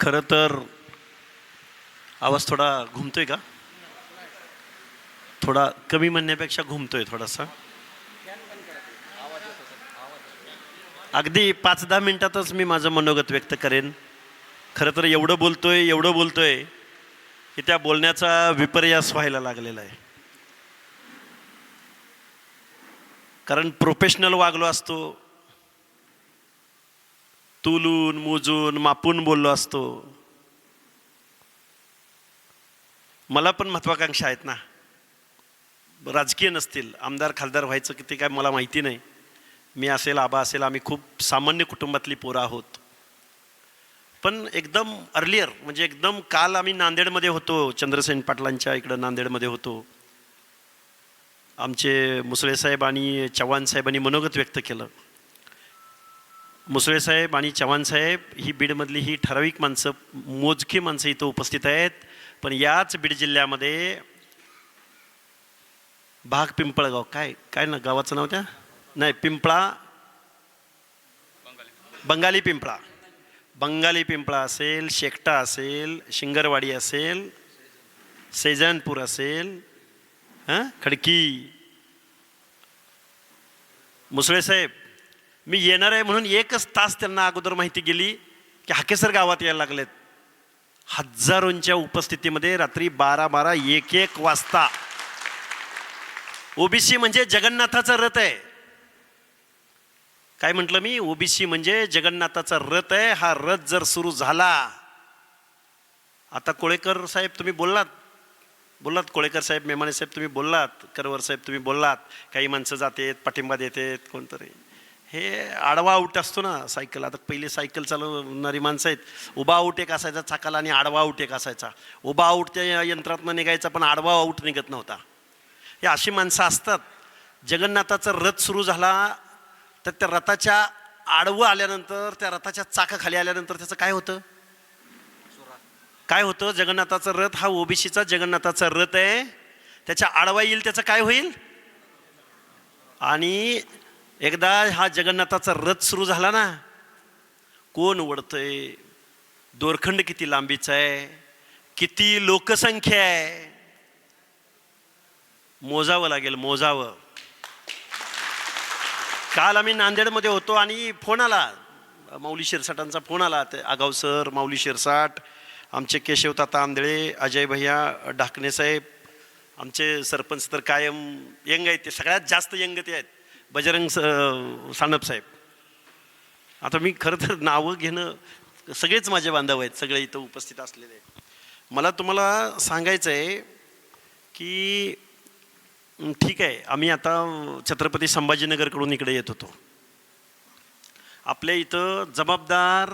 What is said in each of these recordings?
खरं तर आवाज थोडा घुमतोय का? थोडा कमी म्हणण्यापेक्षा घुमतोय थोडासा. अगदी पाच दहा मिनिटातच मी माझं मनोगत व्यक्त करेन. खरं तर एवढं बोलतोय एवढं बोलतोय की त्या बोलण्याचा विपर्यास व्हायला लागलेला आहे. कारण प्रोफेशनल वागलो असतो तुलून मोजून मापून बोललो असतो. मला पण महत्वाकांक्षा आहेत ना. राजकीय नसतील. आमदार खासदार व्हायचं की ते काय मला माहिती नाही. मी असेल आबा असेल आम्ही खूप सामान्य कुटुंबातली पोरं आहोत. पण एकदम अर्लियर म्हणजे एकदम काल आम्ही नांदेडमध्ये होतो. चंद्रसेन पाटलांच्या इकडं नांदेडमध्ये होतो. आमचे मुसळे साहेब आणि चव्हाण साहेबांनी मनोगत व्यक्त केलं. मुसळे साहेब आणि चव्हाण साहेब ही बीडमधली ही ठराविक माणसं मोजकी माणसं इथं उपस्थित आहेत. पण याच बीड जिल्ह्यामध्ये भाग पिंपळगाव काय काय ना गावाचं नाव त्या? नाही पिंपळा बंगाली पिंपळा. बंगाली पिंपळा असेल शेकटा असेल शिंगरवाडी असेल सैजानपूर असेल हां खडकी. मुसळे साहेब मी येणार आहे म्हणून एकच तास त्यांना अगोदर माहिती गेली की हाकेसर गावात यायला लागलेत. हजारोंच्या उपस्थितीमध्ये रात्री बारा बारा एक एक वाजता. ओबीसी म्हणजे जगन्नाथाचा रथ आहे. काय म्हटलं मी? ओबीसी म्हणजे जगन्नाथाचा रथ आहे. हा रथ जर सुरू झाला आता कोळेकर साहेब तुम्ही बोललात. बोललात कोळेकर साहेब मेमाने साहेब तुम्ही बोललात करवर साहेब तुम्ही बोललात. काही माणसं जातेत पाठिंबा देतेत कोणतरी. हे आडवा आऊट असतो ना सायकल आता पहिले सायकल चालवणारी माणसं आहेत. उभा आऊट एक असायचा चाकाला आणि आडवा आऊट एक असायचा. उभा आऊट त्या यंत्रातनं निघायचा पण आडवा आऊट निघत नव्हता. हे अशी माणसं असतात. जगन्नाथाचा रथ सुरू झाला तर त्या रथाच्या आडवं आल्यानंतर त्या रथाच्या चाकाखाली आल्यानंतर त्याचं काय होतं? काय होतं? जगन्नाथाचा रथ हा ओबीसीचा जगन्नाथाचा रथ आहे. त्याच्या आडवा येईल त्याचं काय होईल? आणि एकदा हा जगन्नाथाचा रथ सुरू झाला ना कोण ओढतंय? दोरखंड किती लांबीचा आहे? किती लोकसंख्या आहे? मोजावं लागेल मोजावं. काल आम्ही नांदेडमध्ये होतो आणि फोन आला. माऊली शिरसाटांचा फोन आला. ते आगाव सर माऊली शिरसाट आमचे केशव ताता आंधळे अजय भैया ढाकणे साहेब आमचे सरपंच तर कायम यंग आहेत ते सगळ्यात जास्त यंग ते आहेत. बजरंग स सानप साहेब. आता मी खरं तर नावं घेणं सगळेच माझे बांधव आहेत सगळे इथं उपस्थित असलेले. मला तुम्हाला सांगायचं आहे की ठीक आहे आम्ही आता छत्रपती संभाजीनगरकडून इकडे येत होतो. आपल्या इथं जबाबदार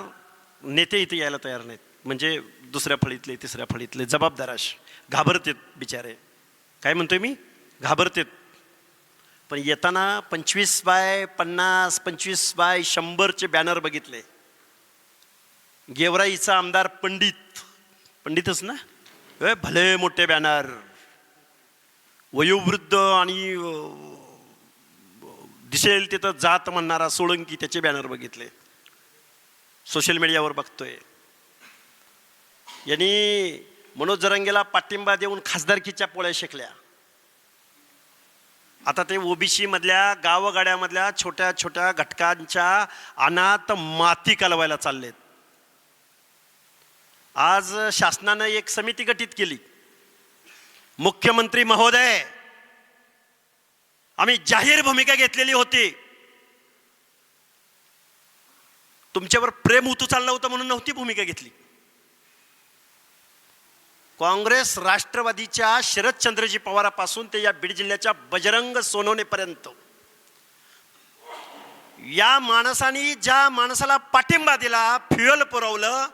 नेते इथे यायला तयार नाहीत. म्हणजे दुसऱ्या फळीतले तिसऱ्या फळीतले जबाबदाराश घाबरतेत बिचारे. काय म्हणतोय मी? घाबरतेत. पण येताना पंचवीस बाय पन्नास पंचवीस बाय शंभरचे बॅनर बघितले. गेवराईचा आमदार पंडित. पंडितच ना? ए, भले मोठे बॅनर वयोवृद्ध आणि दिसेल तिथं जात म्हणणारा सोळंकी त्याचे बॅनर बघितले. सोशल मीडियावर बघतोय. यांनी मनोज जरंगेला पाठिंबा देऊन खासदारकीच्या पोळ्या शिकल्या. आता ते ओबीसी मधल्या गावगाड्यामधल्या छोट्या छोट्या घटकांच्या अनाथ माती कालवायला चाललेत. आज शासनानं एक समिती गठीत केली. मुख्यमंत्री महोदय आम्ही जाहीर भूमिका घेतलेली होती. तुमच्यावर प्रेम उतू चाललं होतं म्हणून नव्हती भूमिका घेतली. काँग्रेस राष्ट्रवादीच्या शरदचंद्रजी पवारापासून ते या बीड जिल्ह्याच्या बजरंग सोनवणेपर्यंत. या माणसाने ज्या माणसाला पाठिंबा दिला फ्युअल पुरवलं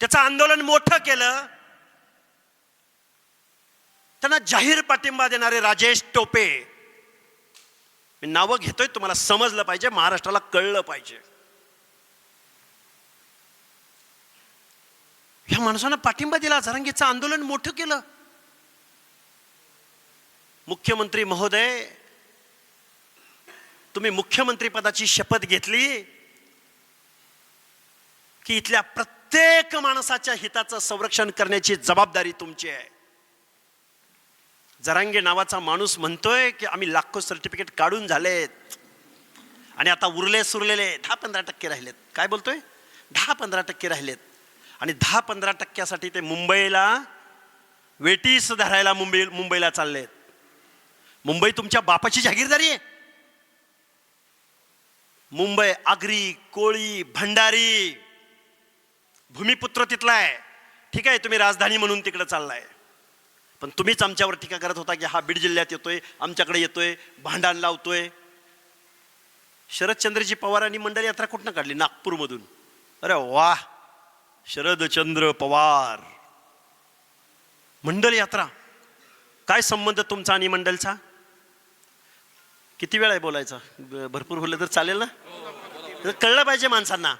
त्याचं आंदोलन मोठं केलं त्यांना जाहीर पाठिंबा देणारे राजेश टोपे. मी नावं घेतोय तुम्हाला समजलं पाहिजे महाराष्ट्राला कळलं पाहिजे. ह्या माणसानं पाठिंबा दिला जरांगीचं आंदोलन मोठं केलं. मुख्यमंत्री महोदय तुम्ही मुख्यमंत्री पदाची शपथ घेतली की इथल्या प्रत्येक माणसाच्या हिताचं संरक्षण करण्याची जबाबदारी तुमची आहे. जरांगे नावाचा माणूस म्हणतोय की आम्ही लाखो सर्टिफिकेट काढून झालेत आणि आता उरले सुरलेले दहा पंधरा टक्के राहिलेत. काय बोलतोय? दहा पंधरा टक्के राहिलेत. आणि दहा पंधरा टक्क्यासाठी ते मुंबईला वेटीस धरायला मुंबई मुंबईला चाललेत. मुंबई तुमच्या बापाची जागीरदारी आहे. मुंबई आगरी कोळी भंडारी भूमिपुत्र तिथला आहे. ठीक आहे तुम्ही राजधानी म्हणून तिकडे चाललाय. पण तुम्हीच आमच्यावर टीका करत होता की हा बीड जिल्ह्यात येतोय आमच्याकडे येतोय भांडण लावतोय. शरदचंद्रजी पवारांनी मंडळ यात्रा कुठनं काढली? नागपूरमधून. अरे वा शरदचंद्र पवार. मंडल यात्रा. काय संबंध तुमचा आणि मंडलचा? किती वेळ आहे बोलायचा? भरपूर बोललं तर चालेल ना? तर कळलं पाहिजे माणसांना.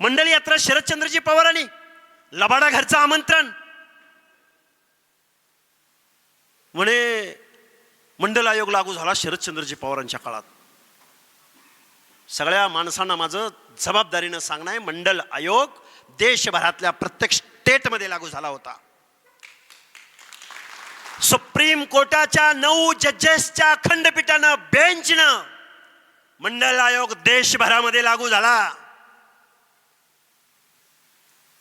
मंडल यात्रा शरदचंद्रजी पवार आणि लबाडा घरचं आमंत्रण. म्हणे मंडल आयोग लागू झाला शरदचंद्रजी पवारांच्या काळात. सगळ्या माणसांना माझं जबाबदारीनं सांगणं आहे मंडल आयोग देशभरातल्या प्रत्येक स्टेटमध्ये लागू झाला होता. सुप्रीम कोर्टाच्या नऊ जजेसच्या खंडपीठानं बेंचनं मंडल आयोग देशभरामध्ये लागू झाला.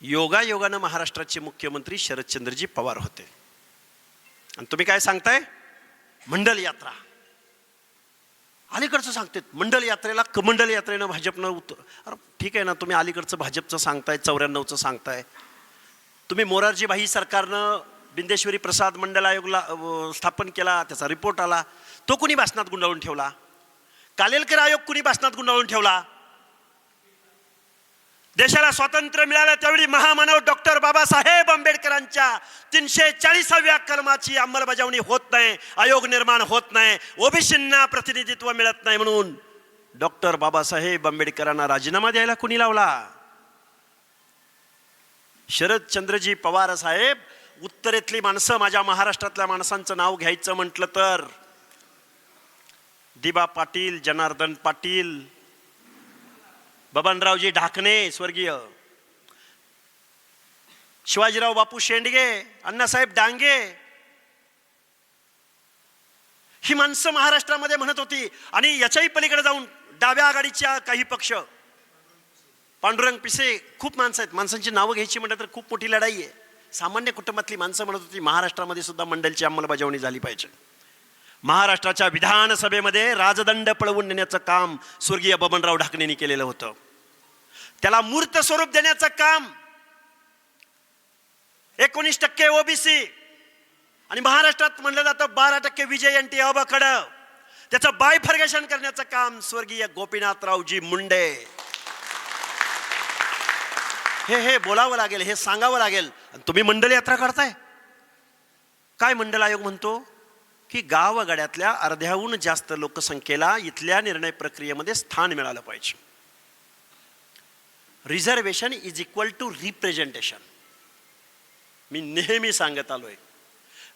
योगा योगानं महाराष्ट्राचे मुख्यमंत्री शरदचंद्रजी पवार होते. आणि तुम्ही काय सांगताय? मंडल यात्रा. अलीकडचं सांगतात. मंडल यात्रेला कमंडल यात्रेनं भाजपनं उत अरे ठीक आहे ना तुम्ही अलीकडचं भाजपचं सांगताय चौऱ्याण्णवचं सांगताय. तुम्ही मोरारजीबाई सरकारनं बिंदेश्वरी प्रसाद मंडल आयोगला स्थापन केला त्याचा रिपोर्ट आला. तो कुणी भाषणात गुंडाळून ठेवला? कालेलकर आयोग कुणी भाषणात गुंडाळून ठेवला? देशाला स्वातंत्र्य मिळालं त्यावेळी महामानव डॉक्टर बाबासाहेब आंबेडकरांच्या तीनशे चाळीसाव्या कलमाची अंमलबजावणी होत नाही आयोग निर्माण होत नाही ओबीसींना प्रतिनिधित्व मिळत नाही म्हणून डॉक्टर बाबासाहेब आंबेडकरांना राजीनामा द्यायला कुणी लावला? शरदचंद्रजी पवार साहेब उत्तरेतली माणसं माझ्या महाराष्ट्रातल्या माणसांचं नाव घ्यायचं म्हटलं तर दिबा पाटील जनार्दन पाटील बबनरावजी ढाकणे स्वर्गीय. शिवाजीराव बापू शेंडगे अण्णासाहेब डांगे. ही माणसं महाराष्ट्रामध्ये म्हणत होती आणि याच्याही पलीकडे जाऊन डाव्या आघाडीच्या काही पक्ष. पांडुरंग पिसे खूप माणसं आहेत. माणसांची नावं घ्यायची म्हटलं तर खूप मोठी लढाई आहे. सामान्य कुटुंबातली माणसं म्हणत होती महाराष्ट्रामध्ये सुद्धा मंडलची अंमलबजावणी झाली पाहिजे. महाराष्ट्राच्या विधानसभेमध्ये राजदंड पळवून नेण्याचं काम स्वर्गीय बबनराव ढाकणेंनी केलेलं होतं. त्याला मूर्त स्वरूप देण्याचं काम एकोणीस टक्के ओबीसी आणि महाराष्ट्रात म्हणलं जातं बारा टक्के विजय एन टी अबखड त्याचं बायफर्गेशन करण्याचं काम स्वर्गीय गोपीनाथरावजी मुंडे. हे हे बोलावं लागेल हे सांगावं लागेल. आणि तुम्ही मंडल यात्रा काढताय? काय मंडल आयोग म्हणतो? की गावगाड्यातल्या अर्ध्याहून जास्त लोकसंख्येला इथल्या निर्णय प्रक्रियेमध्ये स्थान मिळालं पाहिजे. Reservation is equal to representation मी नेहमी सांगत आलोय.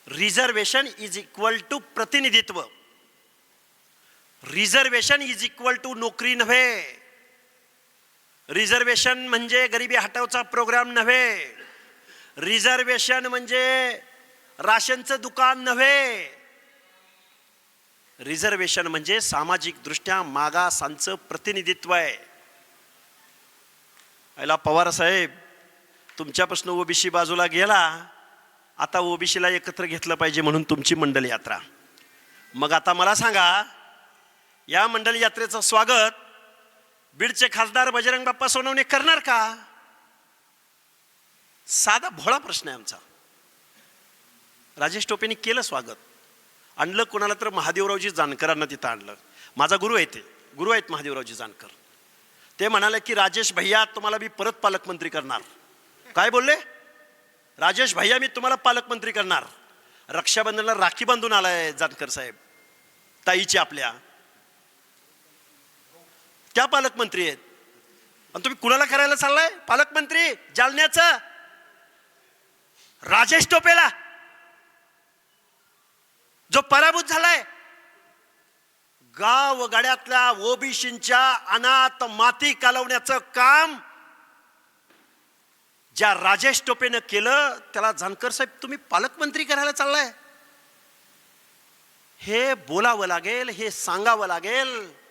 रिझर्वेशन इज इक्वल टू प्रतिनिधित्व. रिझर्वेशन इज इक्वल टू नोकरी नव्हे. रिझर्वेशन म्हणजे गरिबी हटवचा प्रोग्राम नव्हे. रिझर्वेशन म्हणजे राशनचं दुकान नव्हे. रिझर्वेशन म्हणजे सामाजिकदृष्ट्या मागासांचं प्रतिनिधित्व आहे. पहिला पवार साहेब तुमच्यापासून ओबीसी बाजूला गेला आता ओबीसीला एकत्र घेतलं पाहिजे म्हणून तुमची मंडल यात्रा. मग आता मला सांगा या मंडल यात्रेचं स्वागत बीडचे खासदार बजरंग बाप्पा सोनवणे करणार का? साधा भोळा प्रश्न आहे आमचा. राजेश टोपेंनी केलं स्वागत. आणलं कोणाला तर महादेवरावजी जानकरांना तिथं आणलं. माझा गुरु आहे ते. गुरु आहेत महादेवरावजी जानकर. ते म्हणाले की राजेश भैया तुम्हाला मी परत पालकमंत्री करणार. काय बोलले? राजेश भैया मी तुम्हाला पालकमंत्री करणार. रक्षाबंधनला राखी बांधून आलाय जानकर साहेब. ताईची आपल्या. त्या पालकमंत्री आहेत. आणि तुम्ही कुणाला करायला चाललाय? पालकमंत्री? जालन्याचं. राजेश टोपेला. जो पराभूत झालाय. गाव गाड्यातल्या ओबीसींच्या अनाथ माती कालवण्याचं काम ज्या राजेश टोपेनं केलं त्याला जानकर साहेब तुम्ही पालकमंत्री करायला चाललाय. हे बोलावं लागेल हे सांगावं लागेल.